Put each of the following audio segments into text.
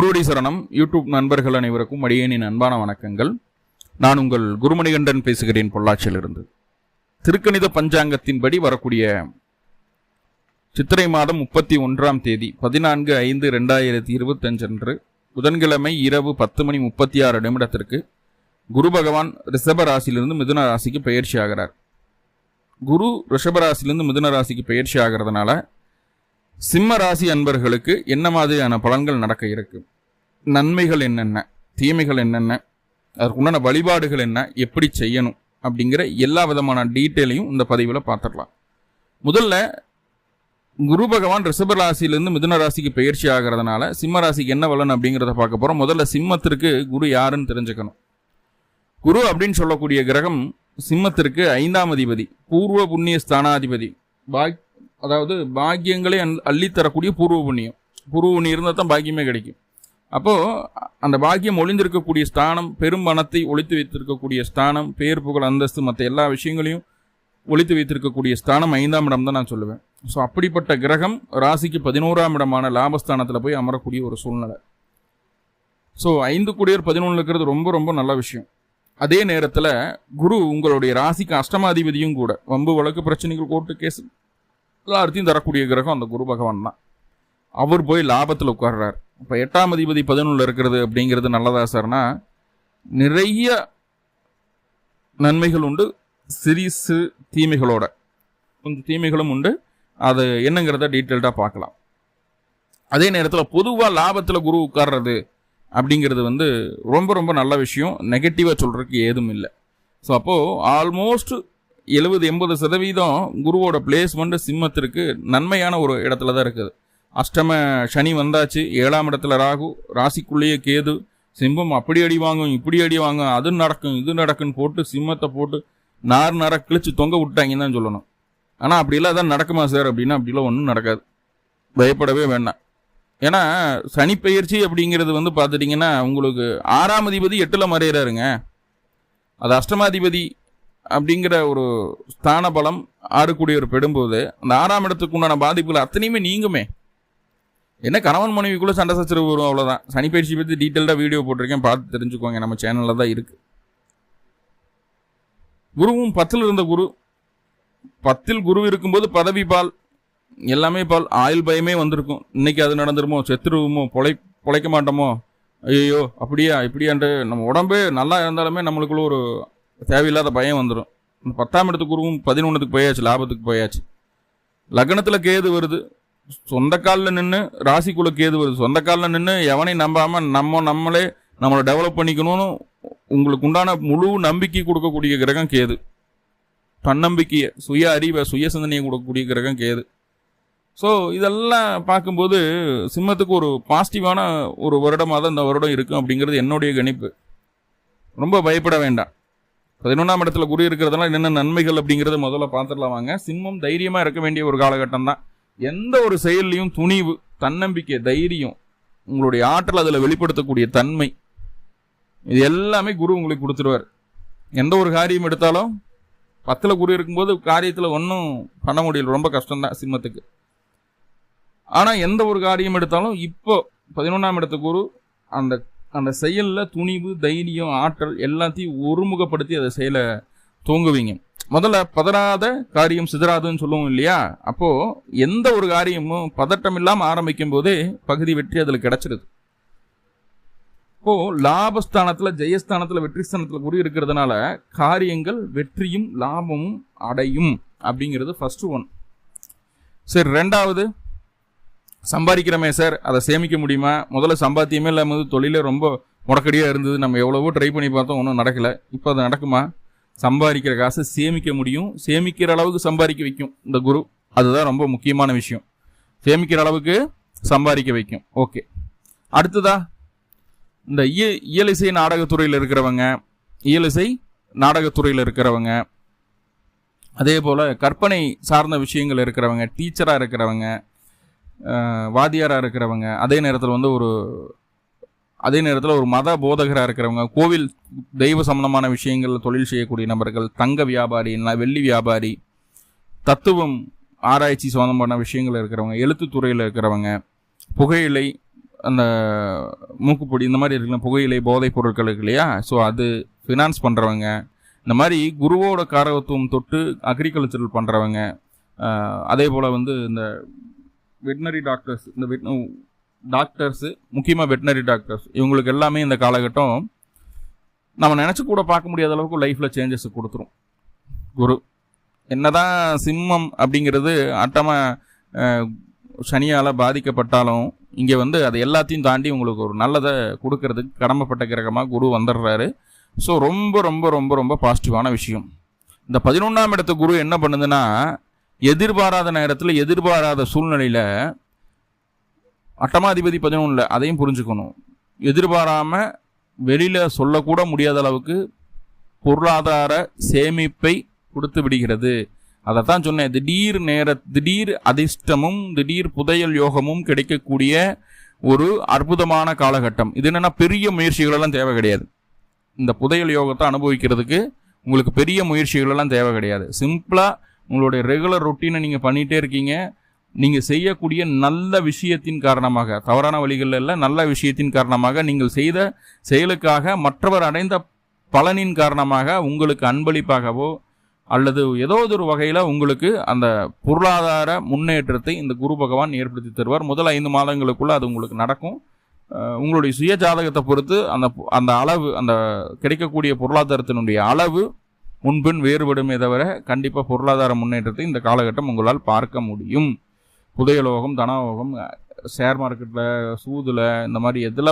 குருவடி சரணம். யூடியூப் நண்பர்கள் அனைவருக்கும் அடியேனின் அன்பான வணக்கங்கள். நான் உங்கள் குருமணிகண்டன் பேசுகிறேன் பொள்ளாச்சியிலிருந்து. திருக்கணித பஞ்சாங்கத்தின்படி வரக்கூடிய சித்திரை மாதம் முப்பத்தி ஒன்றாம் தேதி பதினான்கு ஐந்து ரெண்டாயிரத்தி இருபத்தஞ்சு அன்று புதன்கிழமை இரவு பத்து மணி முப்பத்தி ஆறு நிமிடத்திற்கு குரு பகவான் ரிஷப ராசியிலிருந்து மிதுன ராசிக்கு பயிற்சி ஆகிறார். குரு ரிஷப ராசியிலிருந்து மிதுன ராசிக்கு பயிற்சி ஆகிறதுனால சிம்ம ராசி அன்பர்களுக்கு என்ன மாதிரியான பலன்கள் நடக்க இருக்குது நன்மைகள் என்னென்ன? தீமைகள் என்னென்ன? அதற்குண்டான வழிபாடுகள் என்ன? எப்படி செய்யணும்? அப்படிங்கிற எல்லா விதமான டீட்டெயிலையும் இந்த பதிவில் பார்த்துடலாம் முதல்ல குரு பகவான் ரிஷப ராசியிலிருந்து மிதுன ராசிக்கு பயிற்சி ஆகிறதுனால சிம்ம ராசிக்கு என்ன பலன் அப்படிங்கிறத பார்க்க போகிறோம் முதல்ல சிம்மத்திற்கு குரு யாருன்னு தெரிஞ்சுக்கணும். குரு அப்படின்னு சொல்லக்கூடிய கிரகம் சிம்மத்திற்கு ஐந்தாம் அதிபதி பூர்வ புண்ணிய ஸ்தானாதிபதி. பாக் அதாவது பாக்கியங்களை அள்ளித்தரக்கூடிய பூர்வ புண்ணியம். பூர்வ புண்ணியம் இருந்தால் தான் பாக்கியமே கிடைக்கும். அப்போது அந்த பாக்கியம் ஒளிந்திருக்கக்கூடிய ஸ்தானம் பெரும் பணத்தை ஒழித்து வைத்திருக்கக்கூடிய ஸ்தானம் பேர் புகழ் அந்தஸ்து மற்ற எல்லா விஷயங்களையும் ஒழித்து வைத்திருக்கக்கூடிய ஸ்தானம் ஐந்தாம் இடம் தான் நான் சொல்லுவேன். ஸோ அப்படிப்பட்ட கிரகம் ராசிக்கு பதினோராம் இடமான லாபஸ்தானத்தில் போய் அமரக்கூடிய ஒரு சூழ்நிலை. ஸோ ஐந்து கூடியர் பதினொன்று இருக்கிறது ரொம்ப ரொம்ப நல்ல விஷயம். அதே நேரத்தில் குரு உங்களுடைய ராசிக்கு அஷ்டமாதிபதியும் கூட வம்பு வழக்கு பிரச்சனைகள் கோர்ட்டு கேஸ் எல்லாத்தையும் தரக்கூடிய கிரகம் அந்த குரு பகவான் தான். அவர் போய் லாபத்தில் உட்கார்றார். இப்போ எட்டாம் அதிபதி பதினொன்றில் இருக்கிறது அப்படிங்கிறது நல்லதா சார்னா நிறைய நன்மைகள் உண்டு சிறிசு தீமைகளோட. கொஞ்சம் தீமைகளும் உண்டு. அது என்னங்கிறத டீட்டெயில்டாக பார்க்கலாம். அதே நேரத்தில் பொதுவாக லாபத்தில் குரு உட்கார்றது அப்படிங்கிறது வந்து ரொம்ப ரொம்ப நல்ல விஷயம். நெகட்டிவாக சொல்கிறதுக்கு ஏதும் இல்லை. ஸோ அப்போது ஆல்மோஸ்ட் எழுபது எண்பது சதவீதம் குருவோட பிளேஸ்மெண்ட் சிம்மத்திற்கு நன்மையான ஒரு இடத்துல தான் இருக்குது. அஷ்டம சனி வந்தாச்சு ஏழாம் இடத்துல ராகு ராசிக்குள்ளேயே கேது சிம்மம் அப்படி அடி வாங்கும் இப்படி அடி வாங்கும் அது நடக்கும் இது நடக்குன்னு போட்டு சிம்மத்தை போட்டு நார் நார கிழிச்சு தொங்க விட்டாங்கன்னு தான் சொல்லணும். ஆனால் அப்படிலாம் தான் நடக்குமா சார் அப்படின்னா அப்படிலாம் ஒன்றும் நடக்காது. பயப்படவே வேண்டாம். ஏன்னா சனி பயிற்சி அப்படிங்கிறது வந்து பார்த்துட்டிங்கன்னா உங்களுக்கு ஆறாம் அதிபதி எட்டில் மறையிறாருங்க. அது அஷ்டமாதிபதி அப்படிங்கிற ஒரு ஸ்தான பலம் ஆறுக்கூடியவர் பெடும்போது அந்த ஆறாம் இடத்துக்கு உண்டான பாதிப்புகள் அத்தனையுமே நீங்குமே. என்ன கணவன் மனைவிக்குள்ள சண்டை சச்சரவு வரும் அவ்வளோதான் சனி பயிற்சி பற்றி டீட்டெயில்டாக வீடியோ போட்டிருக்கேன் பார்த்து தெரிஞ்சுக்கோங்க நம்ம சேனலில் தான் இருக்கு. குருவும் பத்தில் இருந்த குரு. பத்தில் குரு இருக்கும்போது பதவி பால் எல்லாமே பால் ஆயுள் பயமே வந்திருக்கும். இன்னைக்கு அது நடந்துருமோ செத்துருவோமோ பொழை பொழைக்க மாட்டோமோ ஐயோ அப்படியா இப்படியான்ட்டு நம்ம உடம்பே நல்லா இருந்தாலுமே நம்மளுக்குள்ள ஒரு தேவையில்லாத பயம் வந்துடும் பத்தாம் இடத்துக்கு குருவும் பதினொன்றுக்கு போயாச்சு லாபத்துக்கு போயாச்சு. லக்னத்தில் கேது வருது. சொந்த காலில் நின்று ராசிக்குள்ள கேது வருது? சொந்த காலில் நின்று எவனையும் நம்பாமல் நம்ம நம்மளே நம்மளை டெவலப் பண்ணிக்கணும்னு உங்களுக்கு உண்டான முழு நம்பிக்கை கொடுக்கக்கூடிய கிரகம் கேது. தன்னம்பிக்கையை சுய அறிவை சுய சிந்தனையை கொடுக்கக்கூடிய கிரகம் கேது. ஸோ இதெல்லாம் பார்க்கும்போது சிம்மத்துக்கு ஒரு பாசிட்டிவான ஒரு வருடமாக தான் இந்த வருடம் இருக்கும் அப்படிங்கிறது என்னுடைய கணிப்பு. ரொம்ப பயப்பட வேண்டாம். பதினொன்றாம் இடத்துல குரு இருக்கிறதெல்லாம் என்னென்ன நன்மைகள் அப்படிங்கிறத முதல்ல பார்த்துடலாம் வாங்க. சிம்மம் தைரியமாக இருக்க வேண்டிய ஒரு காலகட்டம் தான். எந்த ஒரு செயல்லையும் துணிவு தன்னம்பிக்கை தைரியம் உங்களுடைய ஆற்றல் அதில் வெளிப்படுத்தக்கூடிய தன்மை இது எல்லாமே குரு உங்களுக்கு கொடுத்துருவார். எந்த ஒரு காரியம் எடுத்தாலும் பத்தில் குரு இருக்கும்போது காரியத்தில் ஒன்றும் பண்ண முடியல. ரொம்ப கஷ்டம்தான் சிம்மத்துக்கு. ஆனால் எந்த ஒரு காரியம் எடுத்தாலும் இப்போ பதினொன்றாம் இடத்து குரு அந்த அந்த செயலில் துணிவு தைரியம் ஆற்றல் எல்லாத்தையும் ஒருமுகப்படுத்தி அதை செயலை தூங்குவீங்க. முதல்ல பதறாத காரியம் சிதறாதுன்னு சொல்லுவோம் இல்லையா? அப்போ எந்த ஒரு காரியமும் பதட்டம் இல்லாமல் ஆரம்பிக்கும் போதே பகுதி வெற்றி அதில் கிடைச்சிருது. இப்போ லாபஸ்தானத்தில் ஜெயஸ்தானத்தில் வெற்றி ஸ்தானத்தில் குரு இருக்கிறதுனால காரியங்கள் வெற்றியும் லாபமும் அடையும் அப்படிங்கிறது ஃபர்ஸ்ட் ஒன் சரி ரெண்டாவது சம்பாதிக்கிறோமே சார் அதை சேமிக்க முடியுமா? முதல்ல சம்பாத்தியமே இல்லாமல் தொழிலே ரொம்ப முடக்கடியாக இருந்தது. நம்ம எவ்வளவோ ட்ரை பண்ணி பார்த்தோம் ஒன்றும் நடக்கலை. இப்போ அது நடக்குமா? சம்பாதிக்கிற காசை சேமிக்க முடியும். சேமிக்கிற அளவுக்கு சம்பாதிக்க வைக்கும். இந்த குரு அதுதான் ரொம்ப முக்கியமான விஷயம். சேமிக்கிற அளவுக்கு சம்பாதிக்க வைக்கும். ஓகே. அடுத்ததா இந்த இய இயலிசை நாடகத்துறையில் இருக்கிறவங்க இயலிசை நாடகத்துறையில் இருக்கிறவங்க அதே போல் கற்பனை சார்ந்த விஷயங்கள் இருக்கிறவங்க டீச்சராக இருக்கிறவங்க வாதியாராக இருக்கிறவங்க அதே நேரத்தில் வந்து ஒரு அதே நேரத்தில் ஒரு மத போதகராக இருக்கிறவங்க கோவில் தெய்வ சம்பந்தமான விஷயங்களில் தொழில் செய்யக்கூடிய நபர்கள் தங்க வியாபாரி வெள்ளி வியாபாரி தத்துவம் ஆராய்ச்சி சம்பந்தமான விஷயங்கள் இருக்கிறவங்க எழுத்துத்துறையில் இருக்கிறவங்க புகையிலை அந்த மூக்குப்பொடி இந்த மாதிரி இருக்குல்ல புகையிலை போதைப் பொருட்கள் இருக்கு இல்லையா? ஸோ அது ஃபினான்ஸ் பண்ணுறவங்க இந்த மாதிரி குருவோட காரகத்துவம் தொட்டு அக்ரிகல்ச்சரல் பண்ணுறவங்க அதே போல் வந்து இந்த வெட்டினரி டாக்டர்ஸ் இந்த வெட் டாக்டர்ஸு முக்கியமாக வெட்டினரி டாக்டர்ஸ் இவங்களுக்கு எல்லாமே இந்த காலகட்டம் நம்ம நினச்சி கூட பார்க்க முடியாத அளவுக்கு லைஃப்பில் சேஞ்சஸ் கொடுத்துரும். குரு என்னதான் சிம்மம் அப்படிங்கிறது அட்டமாக சனியால் பாதிக்கப்பட்டாலும் இங்கே வந்து அது எல்லாத்தையும் தாண்டி உங்களுக்கு ஒரு நல்லதை கொடுக்கறதுக்கு கடமைப்பட்ட கிரகமாக குரு வந்துடுறாரு. ஸோ ரொம்ப ரொம்ப ரொம்ப ரொம்ப பாசிட்டிவான விஷயம். இந்த பதினொன்றாம் இடத்து குரு என்ன பண்ணுதுன்னா எதிர்பாராத நேரத்தில் எதிர்பாராத சூழ்நிலையில் அட்டமாதிபதி பதினொன்றில் அதையும் புரிஞ்சுக்கணும். எதிர்பாராமல் வெளியில் சொல்லக்கூட முடியாத அளவுக்கு பொருளாதார சேமிப்பை கொடுத்து விடுகிறது. அதைத்தான் சொன்னேன் திடீர் நேர திடீர் அதிர்ஷ்டமும் திடீர் புதையல் யோகமும் கிடைக்கக்கூடிய ஒரு அற்புதமான காலகட்டம். இது என்னென்னா பெரிய முயற்சிகளெல்லாம் தேவை கிடையாது. இந்த புதையல் யோகத்தை அனுபவிக்கிறதுக்கு உங்களுக்கு பெரிய முயற்சிகளெல்லாம் தேவை கிடையாது. சிம்பிளாக உங்களுடைய ரெகுலர் ரொட்டீனை நீங்கள் பண்ணிகிட்டே இருக்கீங்க. நீங்கள் செய்யக்கூடிய நல்ல விஷயத்தின் காரணமாக தவறான வழிகளில் இல்லை நல்ல விஷயத்தின் காரணமாக நீங்கள் செய்த செயலுக்காக மற்றவர் அடைந்த பலனின் காரணமாக உங்களுக்கு அன்பளிப்பாகவோ அல்லது ஏதோ ஒரு வகையில் உங்களுக்கு அந்த பொருளாதார முன்னேற்றத்தை இந்த குரு பகவான் ஏற்படுத்தி தருவார். முதல் ஐந்து மாதங்களுக்குள்ள அது உங்களுக்கு நடக்கும். உங்களுடைய சுய ஜாதகத்தை பொறுத்து அந்த அந்த அளவு அந்த கிடைக்கக்கூடிய பொருளாதாரத்தினுடைய அளவு முன்பின் வேறுபடுமே தவிர கண்டிப்பாக பொருளாதார முன்னேற்றத்தை இந்த காலகட்டம் உங்களால் பார்க்க முடியும். புதையலோகம் தனலோகம் ஷேர் மார்க்கெட்டில் சூதில் இந்த மாதிரி எதில்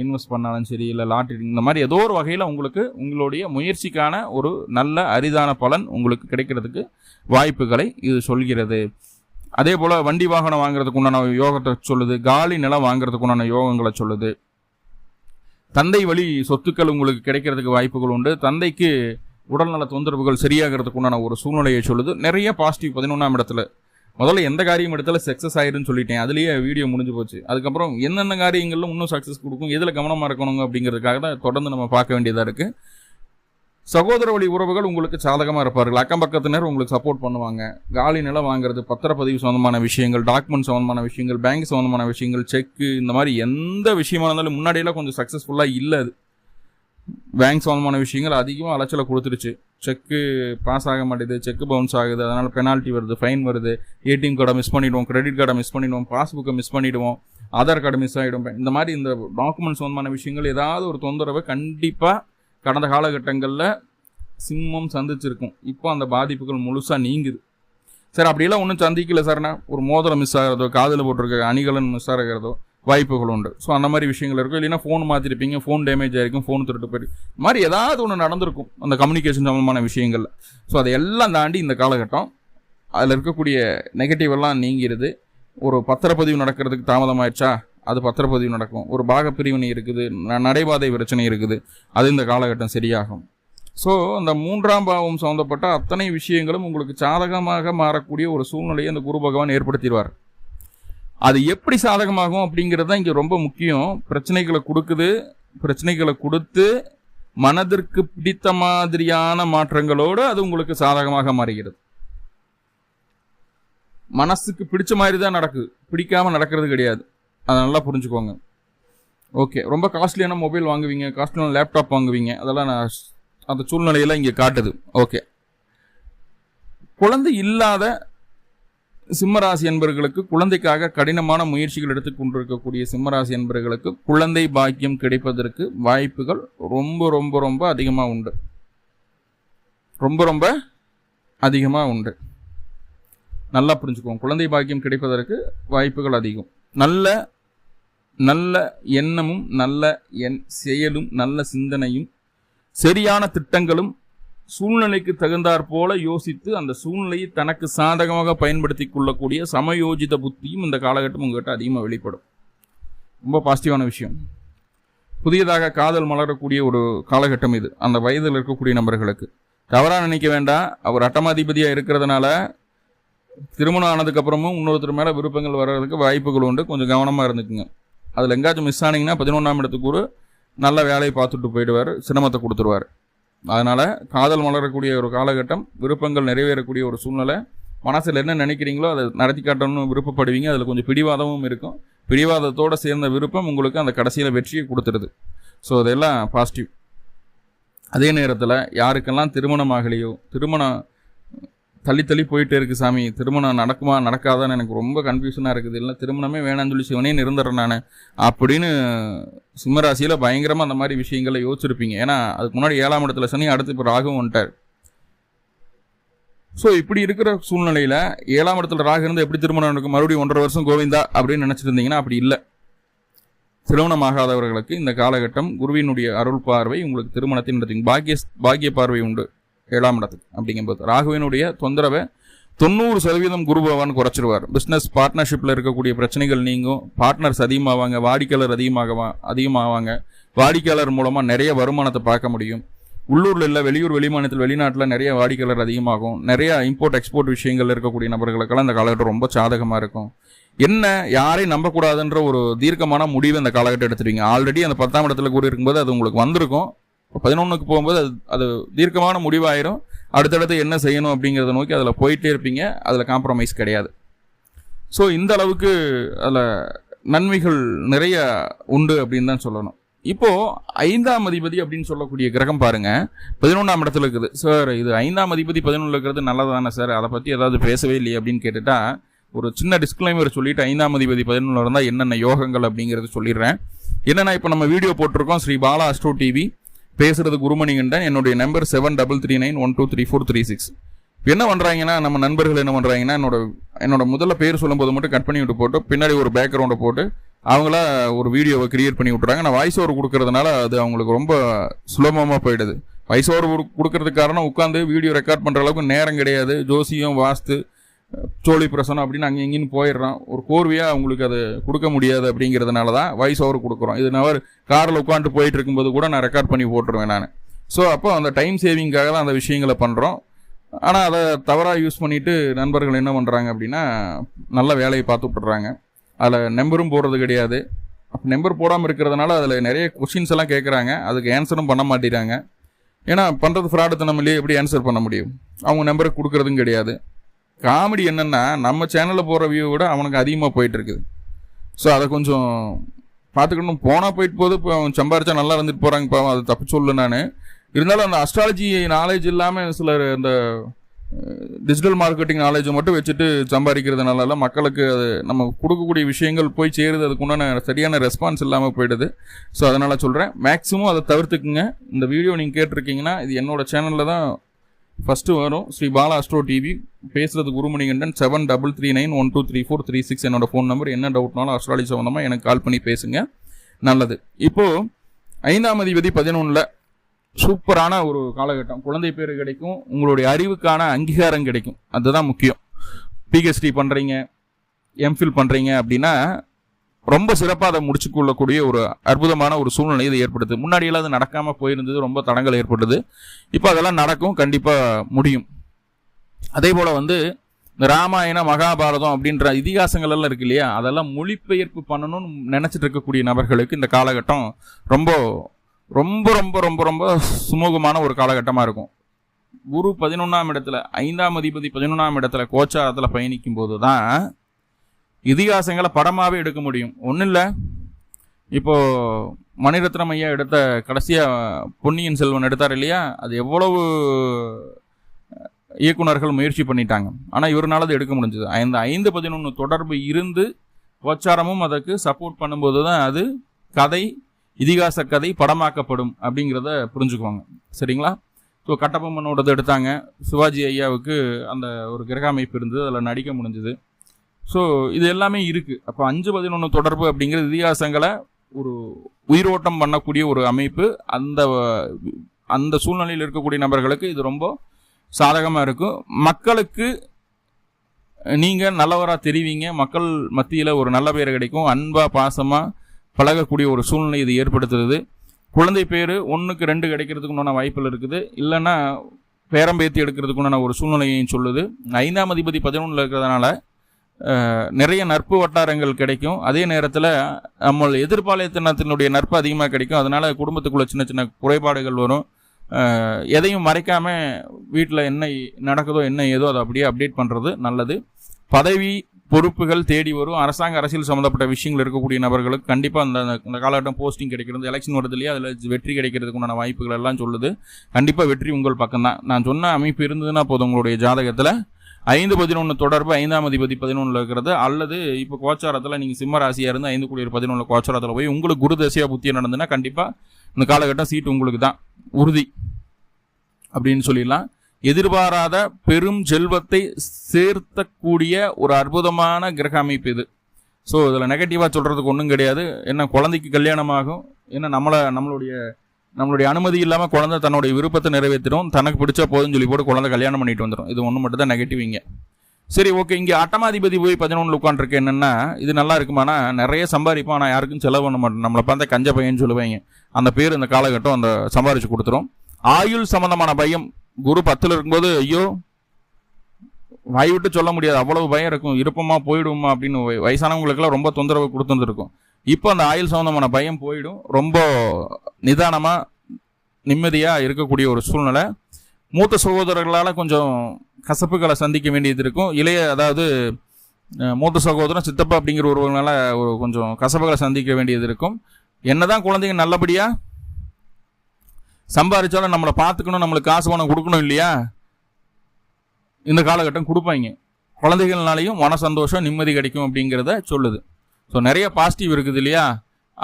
இன்வெஸ்ட் பண்ணாலும் சரி இல்லை லாட்ரி இந்த மாதிரி ஏதோ ஒரு வகையில் உங்களுக்கு உங்களுடைய முயற்சிக்கான ஒரு நல்ல அரிதான பலன் உங்களுக்கு கிடைக்கிறதுக்கு வாய்ப்புகளை இது சொல்கிறது. அதே போல் வண்டி வாகனம் வாங்குறதுக்கு உண்டான யோகத்தை சொல்லுது காலி நிலம் வாங்குறதுக்கு உண்டான யோகங்களை சொல்லுது. தந்தை வழி சொத்துக்கள் உங்களுக்கு கிடைக்கிறதுக்கு வாய்ப்புகள் உண்டு. தந்தைக்கு உடல்நல தொந்தரவுகள் சரியாகிறதுக்கு உண்டான ஒரு சூழ்நிலையை சொல்லுது. நிறைய பாசிட்டிவ் பதினொன்றாம் இடத்துல முதல்ல எந்த காரியம் எடுத்தாலும் சக்ஸஸ் ஆயிருன்னு சொல்லிட்டேன். அதுலேயே வீடியோ முடிஞ்சு போச்சு. அதுக்கப்புறம் என்னென்ன காரியங்களில் இன்னும் சக்ஸஸ் கொடுக்கும் எதில் கவனமாக இருக்கணுங்க அப்படிங்கிறதுக்காக தான் தொடர்ந்து நம்ம பார்க்க வேண்டியதாக இருக்குது சகோதர வழி உறவுகள் உங்களுக்கு சாதகமாக இருப்பார்கள். அக்கம் பக்கத்தினர் உங்களுக்கு சப்போர்ட் பண்ணுவாங்க. காலி நிலம் வாங்குறது பத்திரப்பதிவு சம்மந்தமான விஷயங்கள் டாக்குமெண்ட் சம்மந்தமான விஷயங்கள் பேங்க் சம்மந்தமான விஷயங்கள் செக்கு இந்த மாதிரி எந்த விஷயமா இருந்தாலும் முன்னாடியெல்லாம் கொஞ்சம் சக்ஸஸ்ஃபுல்லாக இல்லை அது. பேங்க் சம்மந்தமான விஷயங்கள் அதிகமாக அலைச்சலை கொடுத்துருச்சு செக்கு பாஸ் ஆக மாட்டேது செக்கு பவுன்ஸ் ஆகுது அதனால் பெனால்ட்டி வருது ஃபைன் வருது. ஏடிஎம் கார்டை மிஸ் பண்ணிவிடுவோம் கிரெடிட் கார்டை மிஸ் பண்ணிவிடுவோம் பாஸ்புக்கை மிஸ் பண்ணிவிடுவோம் ஆதார் கார்டு மிஸ் ஆகிடும் இந்த மாதிரி இந்த டாக்குமெண்ட்ஸ் சம்பந்தமான விஷயங்கள் ஏதாவது ஒரு தொந்தரவை கண்டிப்பாக கடந்த காலகட்டங்களில் சிம்மம் சந்திச்சிருக்கும். இப்போ அந்த பாதிப்புகள் முழுசாக நீங்குது. சார் அப்படியெல்லாம் ஒன்றும் சந்திக்கல சார்னா ஒரு மோதிரம் மிஸ் ஆகிறதோ காதில் போட்டிருக்க அணிகலன் மிஸ் ஆகிறதோ வாய்ப்புகள் உண்டு ஸோ அந்த மாதிரி விஷயங்கள் இருக்கும். இல்லைன்னா ஃபோன் மாற்றிருப்பீங்க ஃபோன் டேமேஜ் ஆகிருக்கும் ஃபோன் திருட்டு போயிருக்கு இது மாதிரி ஏதாவது ஒன்று நடந்திருக்கும் அந்த கம்யூனிகேஷன் சம்மந்தமான விஷயங்கள் ஸோ அதை எல்லாம் தாண்டி இந்த காலகட்டம் அதில் இருக்கக்கூடிய நெகட்டிவ் எல்லாம் நீங்கிறது ஒரு பத்திரப்பதிவு நடக்கிறதுக்கு தாமதமாயிடுச்சா? அது பத்திரப்பதிவு நடக்கும். ஒரு பாக பிரிவினை இருக்குது நடைபாதை பிரச்சனை இருக்குது. அது இந்த காலகட்டம் சரியாகும். ஸோ அந்த மூன்றாம் பாவம் சம்மந்தப்பட்ட அத்தனை விஷயங்களும் உங்களுக்கு சாதகமாக மாறக்கூடிய ஒரு சூழ்நிலையை அந்த குரு பகவான் ஏற்படுத்திடுவார். அது எப்படி சாதகமாகும் அப்படிங்கிறது தான் இங்கே ரொம்ப முக்கியம். பிரச்சனைகளை கொடுக்குது. பிரச்சனைகளை கொடுத்து மனதிற்கு பிடித்த மாதிரியான மாற்றங்களோடு அது உங்களுக்கு சாதகமாக மாறுகிறது. மனசுக்கு பிடிச்ச மாதிரி தான் நடக்குது. பிடிக்காமல் நடக்கிறது கிடையாது. அதை நல்லா புரிஞ்சுக்கோங்க. ஓகே. ரொம்ப காஸ்ட்லியான மொபைல் வாங்குவீங்க. காஸ்ட்லியான லேப்டாப் வாங்குவீங்க. அதெல்லாம் நான் அந்த சூழ்நிலையெல்லாம் இங்கே காட்டுது. ஓகே. குழந்தை இல்லாத சிம்மராசி என்பர்களுக்கு குழந்தைக்காக கடினமான முயற்சிகள் எடுத்துக்கொண்டிருக்கக்கூடிய சிம்மராசி என்பர்களுக்கு குழந்தை பாக்கியம் கிடைப்பதற்கு வாய்ப்புகள் ரொம்ப ரொம்ப ரொம்ப அதிகமாக உண்டு. ரொம்ப ரொம்ப அதிகமாக உண்டு. நல்லா புரிஞ்சுக்குவோம். குழந்தை பாக்கியம் கிடைப்பதற்கு வாய்ப்புகள் அதிகம். நல்ல நல்ல எண்ணமும் நல்ல எண் செயலும் நல்ல சிந்தனையும் சரியான திட்டங்களும் சூழ்நிலைக்கு தகுந்தாற் போல யோசித்து அந்த சூழ்நிலையை தனக்கு சாதகமாக பயன்படுத்தி கொள்ளக்கூடிய சமயோஜித புத்தியும் இந்த காலகட்டம் உங்கள்கிட்ட அதிகமாக வெளிப்படும். ரொம்ப பாசிட்டிவான விஷயம். புதியதாக காதல் மலரக்கூடிய ஒரு காலகட்டம் இது. அந்த வயதில் இருக்கக்கூடிய நபர்களுக்கு. தவறாக நினைக்க வேண்டாம். அவர் அட்டமாதிபதியாக இருக்கிறதுனால திருமணம் ஆனதுக்கப்புறமும் இன்னொருத்தர் மேலே விருப்பங்கள் வர்றதுக்கு வாய்ப்புகள் உண்டு. கொஞ்சம் கவனமாக இருந்துக்குங்க. அதில் எங்காச்சும் மிஸ் ஆனீங்கன்னா பதினொன்றாம் இடத்துக்கு ஒரு நல்ல வேலையை பார்த்துட்டு போயிடுவார். சிரமத்தை கொடுத்துருவார். அதனால் காதல் மலரக்கூடிய ஒரு காலகட்டம் விருப்பங்கள் நிறைவேறக்கூடிய ஒரு சூழ்நிலை. மனசில் என்ன நினைக்கிறீங்களோ அதை நடத்தி காட்டணும்னு விருப்பப்படுவீங்க. அதில் கொஞ்சம் பிடிவாதமும் இருக்கும். பிடிவாதத்தோடு சேர்ந்த விருப்பம் உங்களுக்கு அந்த கடைசியில் வெற்றியை கொடுத்துருது. ஸோ அதெல்லாம் பாசிட்டிவ் அதே நேரத்தில் யாருக்கெல்லாம் திருமணம் ஆகலையோ திருமணம் தள்ளி தள்ளி போயிட்டே இருக்கு சாமி. திருமணம் நடக்குமா நடக்காதான்னு எனக்கு ரொம்ப கன்ஃபியூஷனாக இருக்குது. இல்லை திருமணமே வேணாம்னு சொல்லி சிவனே நிரந்தரன் நான். அப்படின்னு சிம்மராசியில் பயங்கரமாக அந்த மாதிரி விஷயங்களை யோசிச்சிருப்பீங்க. ஏன்னா அதுக்கு முன்னாடி ஏழாம் இடத்துல சனி அடுத்து இப்போ ராகவும் வந்துட்டார். ஸோ இப்படி இருக்கிற சூழ்நிலையில் ஏழாம் இடத்துல ராக இருந்து எப்படி திருமணம் நடக்கும்? மறுபடியும் ஒன்றரை வருஷம் கோவிந்தா அப்படின்னு நினச்சிட்டு இருந்தீங்கன்னா அப்படி இல்லை. திருமணமாகாதவர்களுக்கு இந்த காலகட்டம் குருவினுடைய அருள் பார்வை உங்களுக்கு திருமணத்தின் நடத்தி பாக்கிய பாக்கிய பார்வை உண்டு. ஏழாம் இடத்துக்கு அப்படிங்கும்போது. ராகுவினுடைய தொந்தரவை தொண்ணூறு சதவீதம் குரு பகவான் குறைச்சிருவார். பிஸ்னஸ் பார்ட்னர்ஷிப்பில் இருக்கக்கூடிய பிரச்சனைகள் நீங்கும். பார்ட்னர்ஸ் அதிகமாவாங்க வாடிக்கையாளர் அதிகமாக அதிகமாவாங்க. வாடிக்கையாளர் மூலமாக நிறைய வருமானத்தை பார்க்க முடியும். உள்ளூரில் இல்லை வெளியூர் வெளிமாநிலத்தில் வெளிநாட்டில் நிறைய வாடிக்கையாளர் அதிகமாகும். நிறைய இம்போர்ட் எக்ஸ்போர்ட் விஷயங்கள் இருக்கக்கூடிய நபர்களுக்கெல்லாம் இந்த காலகட்டம் ரொம்ப சாதகமாக இருக்கும். என்ன யாரையும் நம்பக்கூடாதுன்ற ஒரு தீர்க்கமான முடிவு இந்த காலகட்டம் எடுத்துருவீங்க ஆல்ரெடி அந்த பத்தாம் இடத்துல கூட இருக்கும்போது அது உங்களுக்கு வந்திருக்கும். பதினொன்றுக்கு போகும்போது அது அது தீர்க்கமான முடிவாயிரும். அடுத்தடுத்து என்ன செய்யணும் அப்படிங்கிறத நோக்கி அதில் போயிட்டே இருப்பீங்க. அதில் காம்ப்ரமைஸ் கிடையாது. ஸோ இந்த அளவுக்கு அதில் நன்மைகள் நிறைய உண்டு அப்படின்னு தான் சொல்லணும். இப்போது ஐந்தாம் அதிபதி அப்படின்னு சொல்லக்கூடிய கிரகம் பாருங்கள் பதினொன்றாம் இடத்துல இருக்குது. சார் இது ஐந்தாம் அதிபதி பதினொன்று இருக்கிறது நல்லதானே சார் அதை பற்றி ஏதாவது பேசவே இல்லையே அப்படின்னு கேட்டுட்டா ஒரு சின்ன டிஸ்க்ளைமர் சொல்லிட்டு ஐந்தாம் அதிபதி பதினொன்று இருந்தால் என்னென்ன யோகங்கள் அப்படிங்கிறது சொல்லிடுறேன். என்னென்னா இப்போ நம்ம வீடியோ போட்டிருக்கோம். Sri Bala astro TV. பேசுறது குருமணிகண்டன் என்னுடைய number seven double three nine one two three four three six என்ன பண்ணுறாங்கன்னா நம்ம நண்பர்கள் என்ன பண்ணுறாங்கன்னா என்னோட என்னோட முதல்ல பேர் சொல்லும்போது மட்டும் கட் பண்ணி விட்டு போட்டு பின்னாடி ஒரு பேக்ரவுண்டை போட்டு அவங்களா ஒரு வீடியோவை கிரியேட் பண்ணி விட்டுறாங்க. நான் வாய்ஸ் ஓவர் கொடுக்கறதுனால அது அவங்களுக்கு ரொம்ப சுலபமாக போயிடுது. வாய்ஸ் ஓவர் கொடுக்கறதுக்கு காரணம் உட்காந்து வீடியோ ரெக்கார்ட் பண்ணுற அளவுக்கு நேரம் கிடையாது. ஜோசியம் வாஸ்து சோழி பிரசனம் அப்படின்னு அங்கே இங்கேன்னு போயிடுறோம். ஒரு கோர்வையாக அவங்களுக்கு அது கொடுக்க முடியாது அப்படிங்கிறதுனால தான் வாய்ஸ் ஓவர் கொடுக்குறோம். இது நான் காரில் உட்காந்து போயிட்டு இருக்கும்போது கூட நான் ரெக்கார்ட் பண்ணி போட்டுருவேன் நான். ஸோ அப்போ அந்த டைம் சேவிங்காக தான் அந்த விஷயங்களை பண்ணுறோம் ஆனால் அதை தவறாக யூஸ் பண்ணிவிட்டு நண்பர்கள் என்ன பண்ணுறாங்க அப்படின்னா நல்ல வேலையை பார்த்து விட்டுறாங்க. அதில் நம்பரும் போடுறது கிடையாது. நம்பர் போடாமல் இருக்கிறதுனால அதில் நிறைய கொஷின்ஸ் எல்லாம் கேட்குறாங்க அதுக்கு ஆன்சரும் பண்ண மாட்டேறாங்க. ஏன்னா பண்ணுறது ஃப்ராடு நம்மளே எப்படி ஆன்சர் பண்ண முடியும்? அவங்க நம்பரை கொடுக்குறதும் கிடையாது. காமெடி என்னென்னா நம்ம சேனலில் போகிற வியூ விட அவனுக்கு அதிகமாக போயிட்டு இருக்குது ஸோ அதை கொஞ்சம் பார்த்துக்கணும். போனால் போயிட்டு போது இப்போ அவன் சம்பாரிச்சா நல்லா இருந்துட்டு போகிறாங்க இப்போ அதை தப்பு சொல்லு நான். இருந்தாலும் அந்த அஸ்ட்ராலஜி நாலேஜ் இல்லாமல் சிலர் இந்த டிஜிட்டல் மார்க்கெட்டிங் நாலேஜை மட்டும் வச்சுட்டு சம்பாதிக்கிறதுனால மக்களுக்கு அது நம்ம கொடுக்கக்கூடிய விஷயங்கள் போய் சேருது அதுக்குண்டான சரியான ரெஸ்பான்ஸ் இல்லாமல் போயிடுது. ஸோ அதனால் சொல்கிறேன் மேக்ஸிமம் அதை தவிர்த்துக்குங்க. இந்த வீடியோ நீங்கள் கேட்டிருக்கீங்கன்னா இது என்னோடய சேனலில் தான் ஃபஸ்ட்டு வரும் ஸ்ரீ பாலா அஸ்ட்ரோ டிவி பேசுகிறது Gurumanikandan seven double three nine one two three four three six என்னோட ஃபோன் நம்பர் என்ன டவுட்னாலும் அஸ்ட்ராலஜி சம்மந்தமாக எனக்கு கால் பண்ணி பேசுங்க. நல்லது. இப்போது ஐந்தாம் அதிபதி பதினொன்றில் சூப்பரான ஒரு காலகட்டம். குழந்தை பேர் கிடைக்கும். உங்களுடைய அறிவுக்கான அங்கீகாரம் கிடைக்கும். அதுதான் முக்கியம். பிஹெச்டி பண்ணுறீங்க எம்ஃபில் பண்ணுறீங்க அப்படின்னா ரொம்ப சிறப்பாக அதை முடிச்சு கொள்ளக்கூடிய ஒரு அற்புதமான ஒரு சூழ்நிலை இதை ஏற்படுது முன்னாடியெல்லாம் அது நடக்காமல் போயிருந்தது ரொம்ப தடங்கள் ஏற்பட்டது. இப்போ அதெல்லாம் நடக்கும் கண்டிப்பாக முடியும். அதே போல் வந்து இந்த ராமாயணம் மகாபாரதம் அப்படின்ற இதிகாசங்கள் எல்லாம் இருக்கு இல்லையா? அதெல்லாம் மொழிபெயர்ப்பு பண்ணணும்னு நினச்சிட்டு இருக்கக்கூடிய நபர்களுக்கு இந்த காலகட்டம் ரொம்ப ரொம்ப ரொம்ப ரொம்ப ரொம்ப சுமூகமான ஒரு காலகட்டமாக இருக்கும். குரு பதினொன்றாம் இடத்துல ஐந்தாம் அதிபதி பதினொன்றாம் இடத்துல கோச்சாரத்தில் பயணிக்கும் போது தான் இதிகாசங்களை படமாகவே எடுக்க முடியும். ஒன்றும் இல்லை இப்போது மணிரத்னம் ஐயா எடுத்த கடைசியாக பொன்னியின் செல்வன் எடுத்தார் இல்லையா? அது எவ்வளவு இயக்குநர்கள் முயற்சி பண்ணிட்டாங்க. ஆனால் இவருனால அது எடுக்க முடிஞ்சது. அந்த ஐந்து பதினொன்று தொடர்பு இருந்து பிரச்சாரமும் அதற்கு சப்போர்ட் பண்ணும்போது தான் அது கதை இதிகாச கதை படமாக்கப்படும் அப்படிங்கிறத புரிஞ்சுக்குவாங்க. சரிங்களா? ஸோ கட்டபொம்மனோடது எடுத்தாங்க. சிவாஜி ஐயாவுக்கு அந்த ஒரு கிரக அமைப்பு இருந்தது அதில் நடிக்க முடிஞ்சது. ஸோ இது எல்லாமே இருக்குது அப்போ அஞ்சு பதினொன்று தொடர்பு அப்படிங்கிற இதிகாசங்களை ஒரு உயிரோட்டம் பண்ணக்கூடிய ஒரு அமைப்பு அந்த அந்த சூழ்நிலையில் இருக்கக்கூடிய நபர்களுக்கு இது ரொம்ப சாதகமாக இருக்கும் மக்களுக்கு நீங்கள் நல்லவராக தெரிவிங்க. மக்கள் மத்தியில் ஒரு நல்ல பேர் கிடைக்கும். அன்பாக பாசமாக பழகக்கூடிய ஒரு சூழ்நிலை இது ஏற்படுத்துறது. குழந்தை பேர் ஒன்றுக்கு ரெண்டு கிடைக்கிறதுக்கு உண்டான இருக்குது. இல்லைன்னா பேரம்பேத்தி எடுக்கிறதுக்குண்டான ஒரு சூழ்நிலையையும் சொல்லுது. ஐந்தாம் அதிபதி பதினொன்றில் இருக்கிறதுனால நிறைய நட்பு வட்டாரங்கள் கிடைக்கும். அதே நேரத்தில் நம்ம எதிர்பாளையத்தினத்தினுடைய நட்பு அதிகமாக கிடைக்கும். அதனால் குடும்பத்துக்குள்ளே சின்ன சின்ன குறைபாடுகள் வரும். எதையும் மறைக்காமல் வீட்டில் என்ன நடக்குதோ என்ன ஏதோ அதை அப்படியே அப்டேட் பண்ணுறது நல்லது. பதவி பொறுப்புகள் தேடி வரும். அரசாங்க அரசியல் சம்மந்தப்பட்ட விஷயங்கள் இருக்கக்கூடிய நபர்களுக்கு கண்டிப்பாக அந்த அந்த காலகட்டம் போஸ்டிங் கிடைக்கிறது. எலெக்ஷன் வருது இல்லையா அதில் வெற்றி கிடைக்கிறதுக்கு உண்டான வாய்ப்புகள் எல்லாம் சொல்லுது. கண்டிப்பாக வெற்றி உங்கள் பக்கம்தான். நான் சொன்ன அமைப்பு இருந்ததுன்னா போதும் உங்களுடைய ஜாதகத்தில். ஐந்து பதினொன்று தொடர்பு ஐந்தாம் அதிபதி பதினொன்றில் இருக்கிறது. அல்லது இப்போ கோச்சாரத்தில் நீங்கள் சிம்ம ராசியாக இருந்து ஐந்து குடியர் பதினொன்று கோச்சாரத்தில் போய் உங்களுக்கு குரு தசையாக புத்தியம் நடந்ததுன்னா கண்டிப்பாக இந்த காலகட்டம் சீட்டு உங்களுக்கு தான். உறுதி. அப்படின்னு சொல்லிடலாம். எதிர்பாராத பெரும் செல்வத்தை சேர்த்தக்கூடிய ஒரு அற்புதமான கிரக அமைப்பு இது. ஸோ இதில் நெகட்டிவாக சொல்கிறதுக்கு ஒன்றும் கிடையாது. என்ன குழந்தைக்கு கல்யாணமாகும் என்ன நம்மளை நம்மளுடைய நம்மளுடைய அனுமதி இல்லாமல் குழந்தை தன்னுடைய விருப்பத்தை நிறைவேற்றிடும் தனக்கு பிடிச்சா போதும்னு சொல்லி போட்டு குழந்தை கல்யாணம் பண்ணிட்டு வந்துடும் இது ஒன்று மட்டும் தான் நெகட்டிவ் இங்கே. சரி ஓகே இங்கே அட்டமாதிபதி போய் பதினொன்று உட்காந்துருக்கு என்னென்னா இது நல்லா இருக்குமானா நிறைய சம்பாதிப்போம் ஆனால் யாருக்கும் செலவு பண்ண மாட்டோம். நம்மளை பார்த்தா கஞ்ச பையன்னு சொல்லுவாங்க. அந்த பேர் இந்த காலகட்டம் அந்த சம்பாரிச்சு கொடுத்துரும். ஆயுள் சம்மந்தமான பயம் குரு பத்தில் இருக்கும்போது ஐயோ வாய் விட்டு சொல்ல முடியாது. அவ்வளவு பயம் இருக்கும். இருப்பமா போயிடுமா அப்படின்னு வய- வயசானவங்களுக்கெல்லாம் ரொம்ப தொந்தரவு கொடுத்துருந்துருக்கும். இப்போ அந்த ஆயுள் சம்மந்தமான பயம் போயிடும். ரொம்ப நிதானமாக நிம்மதியாக இருக்கக்கூடிய ஒரு சூழ்நிலை. மூத்த சகோதரர்களால் கொஞ்சம் கசப்புகளை சந்திக்க வேண்டியது இருக்கும். இளைய அதாவது மூத்த சகோதரன் சித்தப்பா அப்படிங்கிற ஒருவங்களால ஒரு கொஞ்சம் கசப்புகளை சந்திக்க வேண்டியது இருக்கும். என்னதான் குழந்தைங்க நல்லபடியாக சம்பாதிச்சாலும் நம்மளை பார்த்துக்கணும் நம்மளுக்கு காசு பணம் கொடுக்கணும் இல்லையா? இந்த காலகட்டம் கொடுப்பாங்க. குழந்தைகள்னாலையும் மன சந்தோஷம் நிம்மதி கிடைக்கும் அப்படிங்கிறத சொல்லுது. ஸோ நிறைய பாசிட்டிவ் இருக்குது இல்லையா?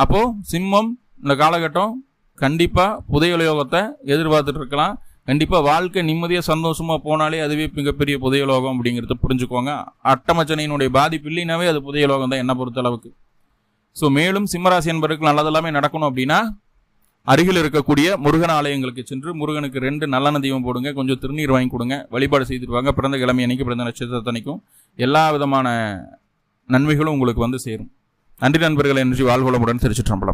அப்போது சிம்மம் இந்த காலகட்டம் கண்டிப்பாக புதையலயோகத்தை எதிர்பார்த்துட்டு இருக்கலாம். கண்டிப்பாக வாழ்க்கை நிம்மதியாக சந்தோஷமாக போனாலே அதுவே மிகப்பெரிய புதையலோகம் அப்படிங்கிறத புரிஞ்சுக்கோங்க. அட்டமச்சனையினுடைய பாதிப்பு இல்லைனாவே அது புதையலோகம் தான் என்னை பொறுத்த அளவுக்கு. ஸோ மேலும் சிம்மராசி என்பவருக்கு நல்லதெல்லாமே நடக்கணும் அப்படின்னா அருகில் இருக்கக்கூடிய முருகன் ஆலயங்களுக்கு சென்று முருகனுக்கு ரெண்டு நல்லெண்ண தீபம் போடுங்க. கொஞ்சம் திருநீர் வாங்கி கொடுங்க. வழிபாடு செய்துட்டு வாங்க. பிறந்த கிழமை அன்னைக்கு பிறந்த நட்சத்திரத்தனைக்கும் எல்லா விதமான நன்மைகளும் உங்களுக்கு வந்து சேரும். நன்றி நண்பர்களை நன்றி வாழ்வளமுடன் திருச்சிற்றம்பலம்.